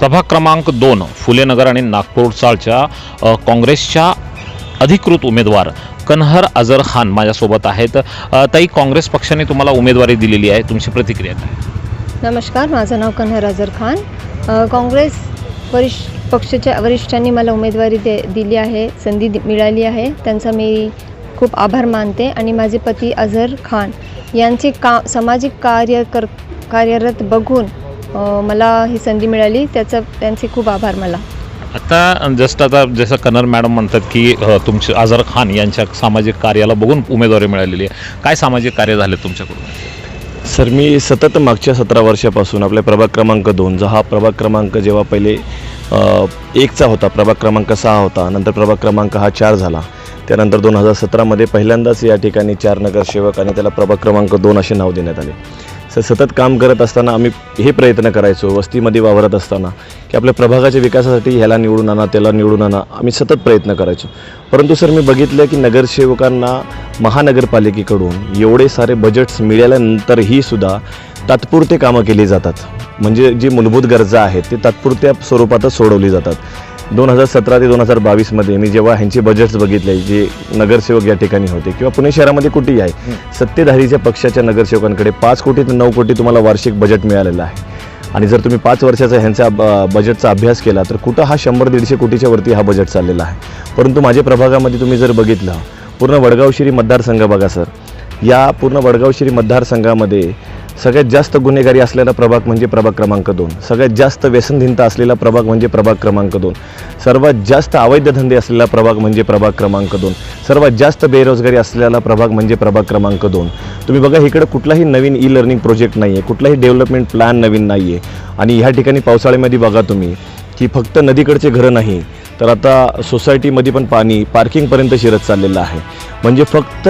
सभा क्रमांक दोन फुलेनगर आणि नागपूर चाळच्या काँग्रेसच्या अधिकृत उमेदवार कन्हर अझर खान माझ्यासोबत आहेत. ताई काँग्रेस पक्षाने तुम्हाला उमेदवारी दिलेली आहे. तुमची प्रतिक्रिया काय? नमस्कार माझं नाव कन्हर अझर खान. काँग्रेस वरिष्ठ पक्षाच्या वरिष्ठांनी मला उमेदवारी दे दिली आहे संधी दि- मिळाली आहे. त्यांचा मी खूप आभार मानते आणि माझे पती अझर खान यांचे का सामाजिक कार्य कर कार्यरत बघून मला ही संधी मिळाली. त्याचा त्यांचे खूप आभार मला. आता जस्ट आता जसं कन्हर मॅडम म्हणतात की तुमचे अझर खान यांच्या सामाजिक कार्याला बघून उमेदवारी मिळालेली आहे. काय सामाजिक कार्य झाले तुमच्याकडून? सर मी सतत मागच्या सतरा वर्षापासून आपल्या प्रभाग क्रमांक दोन जो हा प्रभाग क्रमांक जेव्हा पहिले एकचा होता प्रभाग क्रमांक सहा होता नंतर प्रभाग क्रमांक हा चार झाला. त्यानंतर दोन हजार सतरामध्ये पहिल्यांदाच या ठिकाणी चार नगरसेवक आणि त्याला प्रभाग क्रमांक दोन असे नाव देण्यात आले. सर सतत काम करत असताना आम्ही हे प्रयत्न करायचो वस्तीमध्ये वावरत असताना की आपल्या प्रभागाच्या विकासासाठी ह्याला निवडून आणा त्याला निवडून आणा आम्ही सतत प्रयत्न करायचो. परंतु सर मी बघितलं की नगरसेवकांना महानगरपालिकेकडून एवढे सारे बजेट्स मिळाल्यानंतरही सुद्धा तात्पुरते कामं केली जातात. म्हणजे जी मूलभूत गरजा आहेत ते तात्पुरत्या स्वरूपातच सोडवली जातात. दोन हजार सतरा ते दोन हजार बावीसमध्ये मी जेव्हा ह्यांचे बजेट्स बघितले जे नगरसेवक या ठिकाणी होते किंवा पुणे शहरामध्ये कुठेही आहे सत्तेधारीच्या पक्षाच्या नगरसेवकांकडे पाच कोटी ते नऊ कोटी तुम्हाला वार्षिक बजेट मिळालेलं आहे. आणि जर तुम्ही पाच वर्षाचा ह्यांचा बजेटचा अभ्यास केला तर कुठं हा शंभर दीडशे कोटीच्या वरती हा बजेट चाललेला आहे? परंतु माझ्या प्रभागामध्ये तुम्ही जर बघितलं पूर्ण वडगाव शिरी मतदारसंघ बघा सर. या पूर्ण वडगाव शिरी मतदारसंघामध्ये सगळ्यात जास्त गुन्हेगारी असलेला प्रभाग म्हणजे प्रभाग क्रमांक दोन. सगळ्यात जास्त व्यसनहीनता असलेला प्रभाग म्हणजे प्रभाग क्रमांक दोन. सर्वात जास्त अवैध धंदे असलेला प्रभाग म्हणजे प्रभाग क्रमांक दोन. सर्वात जास्त बेरोजगारी असलेला प्रभाग म्हणजे प्रभाग क्रमांक दोन. तुम्ही बघा इकडे कुठलाही नवीन ई लर्निंग प्रोजेक्ट नाही आहे कुठलाही डेव्हलपमेंट प्लॅन नवीन नाही आहे आणि ह्या ठिकाणी पावसाळ्यामध्ये बघा तुम्ही की फक्त नदीकडचे घरं नाही तर आता सोसायटीमध्ये पण पाणी पार्किंगपर्यंत शिरत चाललेलं आहे. म्हणजे फक्त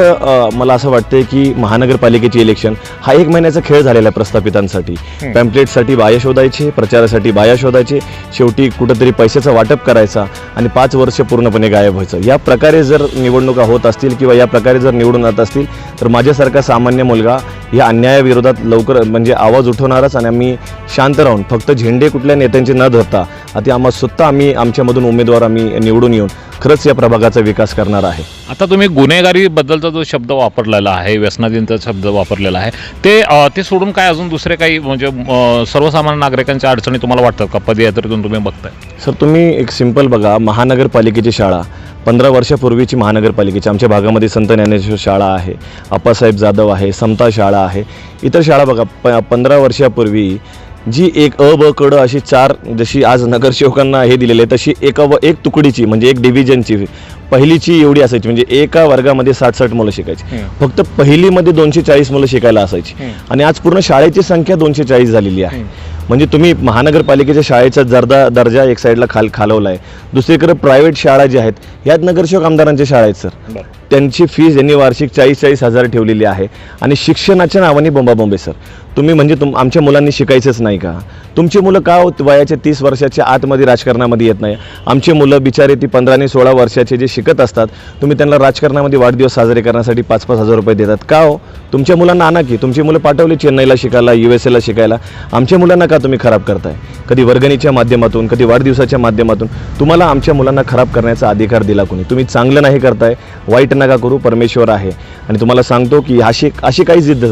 मला असं वाटतं की महानगरपालिकेची इलेक्शन हा एक महिन्याचा खेळ झालेला आहे प्रस्थापितांसाठी. पॅम्पलेटसाठी बाया शोधायचे प्रचारासाठी बाया शोधायचे शेवटी कुठंतरी पैशाचं वाटप करायचा आणि पाच वर्ष पूर्णपणे गायब व्हायचं. या प्रकारे जर निवडणुका होत असतील किंवा या प्रकारे जर निवडून येत असतील तर माझ्यासारखा सामान्य मुलगा या अन्यायाविरोधात लवकर म्हणजे आवाज उठवणारच आणि आम्ही शांत राहून फक्त झेंडे कुठल्या नेत्यांचे न धरता आता आम्हा स्वतः आम्ही आमच्यामधून उमेदवार आम्ही निवडून येऊन खरंच या प्रभागाचा विकास करणार आहे. आता तुम्ही गुन्हेगारी बद्दलचा जो शब्द वापरलेला आहे व्यसनाधीनचा शब्द वापरलेला आहे ते ते सोडून काय अजून दुसरे काही म्हणजे सर्वसामान्य नागरिकांच्या अडचणी तुम्हाला वाटतात का? पदयात्रेतून तुम्ही बघताय. सर तुम्ही एक सिंपल बघा महानगरपालिकेची शाळा पंधरा वर्षापूर्वीची महानगरपालिकेची. आमच्या भागामध्ये संत ज्ञानेश्वर शाळा आहे अप्पासाहेब जाधव आहे समता शाळा आहे. इतर शाळा बघा प पंधरा वर्षापूर्वी जी एक अ ब कड अशी चार जशी आज नगरसेवकांना हे दिलेले आहे तशी एका व एक तुकडीची म्हणजे एक डिव्हिजनची पहिलीची एवढी असायची. म्हणजे एका वर्गामध्ये साठ साठ मुलं शिकायची. फक्त पहिलीमध्ये दोनशे चाळीस मुलं शिकायला असायची. आणि आज पूर्ण शाळेची संख्या दोनशे चाळीस झालेली आहे. म्हणजे तुम्ही महानगरपालिकेच्या शाळेचा दर्जा दर्जा एक साईडला खाल खालवला आहे दुसरीकडे प्रायव्हेट शाळा ज्या आहेत यात नगरसेवक आमदारांच्या शाळा आहेत सर त्यांची फीज यांनी वार्षिक चाळीस चाळीस हजार ठेवलेली आहे. आणि शिक्षणाच्या नावाने बोंबाबोंबे सर तुम्ही म्हणजे तुम आमच्या मुलांनी शिकायचंच नाही का? तुमची मुलं का होत वयाच्या तीस वर्षाच्या आतमध्ये राजकारणामध्ये येत नाही? आमचे मुलं बिचारे ती पंधरा आणि सोळा वर्षाचे जे शिकत असतात तुम्ही त्यांना राजकारणामध्ये वाढदिवस साजरे करण्यासाठी पाच पाच हजार रुपये देतात. का हो? तुमच्या मुलांना आणा की. तुमची मुलं पाठवली चेन्नईला शिकायला यू एस एला शिकायला. आमच्या मुलांना का तुम्ही खराब करताय? कधी वर्गणीच्या माध्यमातून कधी वाढदिवसाच्या माध्यमातून तुम्हाला आमच्या मुलांना खराब करण्याचा अधिकार दिला कोणी? तुम्ही चांगलं नाही करताय वाईट नका करू परमेश्वर आहे. आणि तुम्हाला सांगतो की अशी अशी काही जिद्द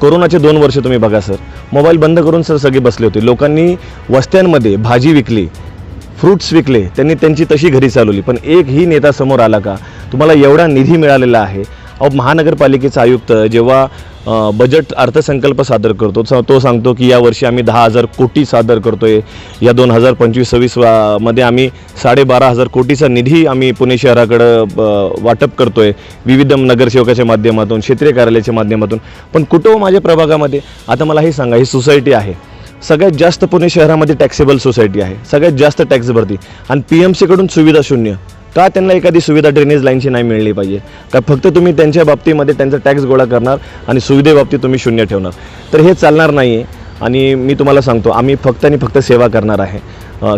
कोरोनाचे दोन वर्ष तुम्ही बघा सर. मोबाईल बंद करून सर सगळे बसले होते. लोकांनी वस्त्यांमध्ये भाजी विकली फ्रुट्स विकले त्यांनी त्यांची तशी घरी चालवली. पण एकही नेता समोर आला का? तुम्हाला एवढा निधी मिळालेला आहे. अहो महानगरपालिकेचा आयुक्त जेव्हा बजेट अर्थसंकल्प सादर करतो. तो सांगतो की यावर्षी आम्ही दहा हजार कोटी सादर करतो आहे या दोन हजार पंचवीस सव्वीसमध्ये आम्ही साडेबारा हजार कोटीचा निधी आम्ही पुणे शहराकडं ब- वाटप आहे विविध नगरसेवकाच्या माध्यमातून क्षेत्रीय कार्यालयाच्या माध्यमातून. पण कुठं हो माझ्या प्रभागामध्ये? आता मला हे सांगा ही सोसायटी आहे. सगळ्यात जास्त पुणे शहरामध्ये टॅक्सेबल सोसायटी आहे. सगळ्यात जास्त टॅक्स भरती. आणि पी एम सीकडून सुविधा शून्य. का त्यांना एखादी सुविधा ड्रेनेज लाईनची नाही मिळली पाहिजे? का फक्त तुम्ही त्यांच्या बाबतीमध्ये त्यांचा टॅक्स गोळा करणार आणि सुविधेबाबतीत तुम्ही शून्य ठेवणार? तर हे चालणार नाही आहे आणि मी तुम्हाला सांगतो आम्ही फक्त आणि फक्त सेवा करणार आहे.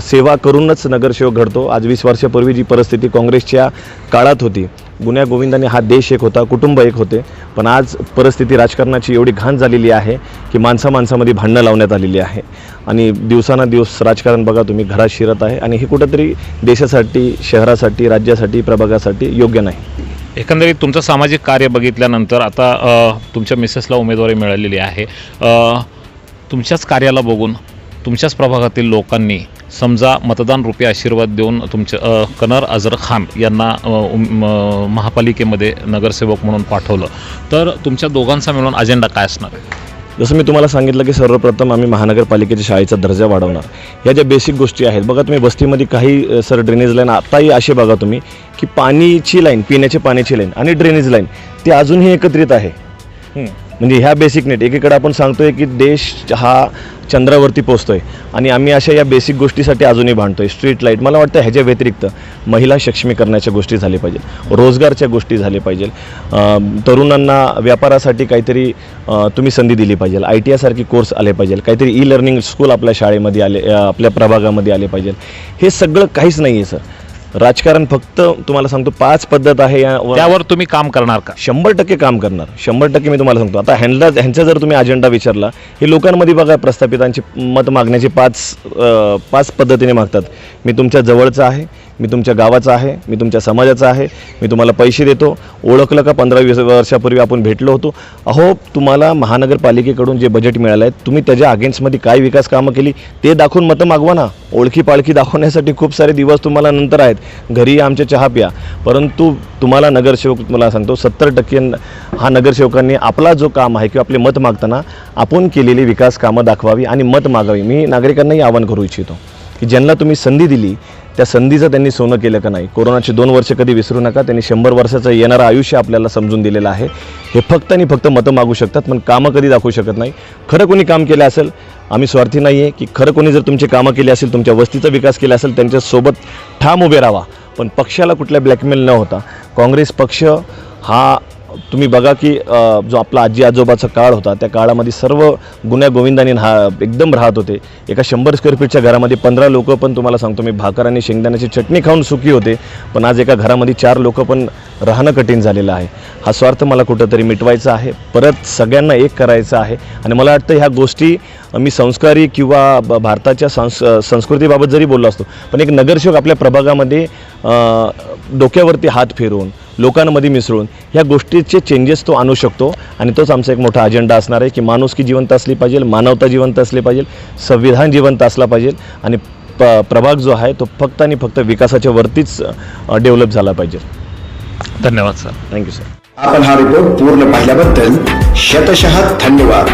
सेवा करूनच नगरसेवक घडतो. आज वीस वर्षापूर्वी जी परिस्थिती काँग्रेसच्या काळात होती गुन्ह्या गोविंदाने हा देश एक होता कुटुंब एक होते. पण आज परिस्थिती राजकारणाची एवढी घाण झालेली आहे की माणसा माणसामध्ये भांडणं लावण्यात आलेली आहे. आणि दिवसाना दिवस राजकारण बघा तुम्ही घरात शिरत आहे आणि हे कुठंतरी देशासाठी शहरासाठी राज्यासाठी प्रभागासाठी योग्य नाही. एकंदरीत तुमचं सामाजिक कार्य बघितल्यानंतर आता तुमच्या मिसेसला उमेदवारी मिळालेली आहे. तुमच्याच कार्याला बघून तुमच्याच प्रभागातील लोकांनी समजा मतदान रुपये आशीर्वाद देऊन तुमच्या कनर अझर खान यांना महापालिकेमध्ये नगरसेवक म्हणून पाठवलं. तर तुमच्या दोघांचा मिळून अजेंडा काय असणार? आहे जसं मी तुम्हाला सांगितलं की सर्वप्रथम आम्ही महानगरपालिकेच्या शाळेचा दर्जा वाढवणार. या ज्या बेसिक गोष्टी आहेत बघा तुम्ही वस्तीमध्ये काही सर ड्रेनेज लाईन आताही असे बघा तुम्ही की पाणीची लाईन पिण्याच्या पाण्याची लाईन आणि ड्रेनेज लाईन ती अजूनही एकत्रित आहे. म्हणजे ह्या बेसिक नेट एकीकडे आपण सांगतोय की देश हा चंद्रावरती पोचतोय आणि आम्ही अशा या बेसिक गोष्टीसाठी अजूनही भांडतोय. स्ट्रीट लाइट मला वाटतं ह्याच्या व्यतिरिक्त महिला सक्षमीकरणाच्या गोष्टी झाल्या पाहिजे रोजगारच्या गोष्टी झाल्या पाहिजे तरुणांना व्यापारासाठी काहीतरी तुम्ही संधी दिली पाहिजे आय टी आयसारखी कोर्स आले पाहिजे काहीतरी ई लर्निंग स्कूल आपल्या शाळेमध्ये आले आपल्या प्रभागामध्ये आले पाहिजे हे सगळं काहीच नाही आहे सर राजकारण फक्त तुम्हाला सांगतो पाच पद्धत आहे या त्यावर तुम्ही काम करणार का? शंभर टक्के काम करणार. शंभर टक्के मी तुम्हाला सांगतो. आता ह्यांना ह्यांचा जर तुम्ही अजेंडा विचारला हे लोकांमध्ये बघा प्रस्थापितांची मत मागण्याची पाच पाच पद्धतीने मागतात. मी तुमच्या जवळचा आहे मी तुमच्या गावाचा आहे मी तुमच्या समाजाचा आहे मी तुम्हाला पैसे देतो. ओळखलं का पंधरा वीस वर्षापूर्वी आपण भेटलो होतो? अहो तुम्हाला महानगरपालिकेकडून जे बजेट मिळालं आहे तुम्ही त्याच्या अगेन्स्टमध्ये काय विकास कामं केली ते दाखवून मतं मागवा ना. ओळखी पाळखी दाखवण्यासाठी खूप सारे दिवस तुम्हाला नंतर आहेत. घरी आमच्या चहा प्या. परंतु तुम्हाला नगरसेवक तुम्हाला सांगतो सत्तर टक्के हा नगरसेवकांनी आपला जो काम आहे किंवा आपले मत मागताना आपण केलेली विकास कामं दाखवावी आणि मत मागावी. मी नागरिकांनाही आवाहन करू इच्छितो. की ज्यांना तुम्ही संधी दिली त्या संधीचं त्यांनी सोनं केलं का नाही? कोरोनाचे दोन वर्ष कधी विसरू नका त्यांनी शंभर वर्षाचं येणारं आयुष्य आपल्याला समजून दिलेलं आहे. हे फक्त आणि फक्त मतं मागू शकतात पण कामं कधी दाखवू शकत नाही. खरं कोणी काम केलं असेल आम्ही स्वार्थी नाही आहे की खरं कोणी जर तुमची कामं केली असेल तुमच्या वस्तीचा विकास केला असेल त्यांच्यासोबत ठाम उभे राहा. पण पक्षाला कुठल्या ब्लॅकमेल न होता काँग्रेस पक्ष हा तुम्ही बघा की जो आपला आजी आजोबाचा काळ होता त्या काळामध्ये सर्व गुन्ह्या गोविंदाने हा एकदम राहत होते. एका शंभर स्क्वेअर फीटच्या घरामध्ये पंधरा लोक पण तुम्हाला सांगतो मी भाकर आणि शेंगदाण्याची चटणी खाऊन सुखी होते पण आज एका घरामध्ये चार लोक पण राहणं कठीण झालेलं आहे. हा स्वार्थ मला कुठंतरी मिटवायचा आहे. परत सगळ्यांना एक करायचं आहे. आणि मला वाटतं ह्या गोष्टी मी संस्कारी किंवा भारताच्या संस् संस्कृतीबाबत जरी बोललो असतो पण एक नगरसेवक आपल्या प्रभागामध्ये डोक्यावरती हात फिरवून लोकांमध्ये मिसळून. ह्या गोष्टीचे चेंजेस तो आणू शकतो आणि तोच आमचा एक मोठा अजेंडा असणार आहे की माणुसकी जिवंत असली पाहिजे मानवता जिवंत असली पाहिजे संविधान जिवंत असला पाहिजे आणि प प्रभाग जो आहे तो फक्त आणि फक्त विकासाच्या वरतीच डेव्हलप झाला पाहिजे. धन्यवाद सर. थँक्यू सर आपण हा रिपोर्ट पूर्ण पाहिल्याबद्दल शतशः धन्यवाद.